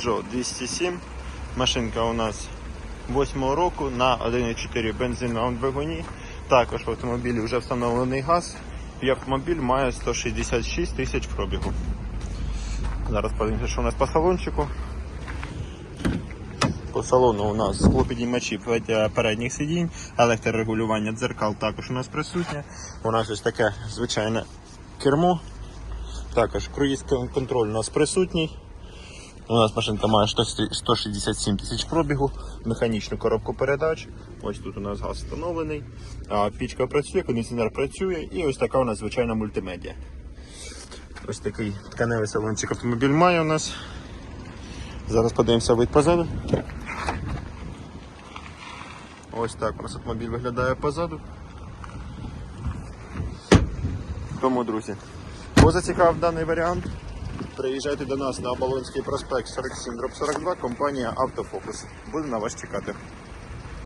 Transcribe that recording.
Peugeot 207. Машинка у нас 8 року на 1,4 бензиновому двигуні. Також в автомобілі вже встановлений газ. І автомобіль має 166 тисяч пробігу. Зараз подивимося, що у нас по салончику. По салону у нас склопідіймачі передніх сидінь, електрорегулювання дзеркал також у нас присутнє. У нас ось таке звичайне кермо. Також круїз контроль у нас присутній. У нас машинка має 167 тисяч пробігу, механічну коробку передач. Ось тут у нас газ встановлений. Пічка працює, кондиціонер працює і ось така у нас звичайна мультимедіа. Ось такий тканевий салончик автомобіль має у нас. Зараз подивимося вид позаду. Ось так у нас автомобіль виглядає позаду. Тому, друзі, кого зацікавив даний варіант, приїжджайте до нас на Оболонський проспект 47 42, компанія Автофокус. Буду на вас чекати.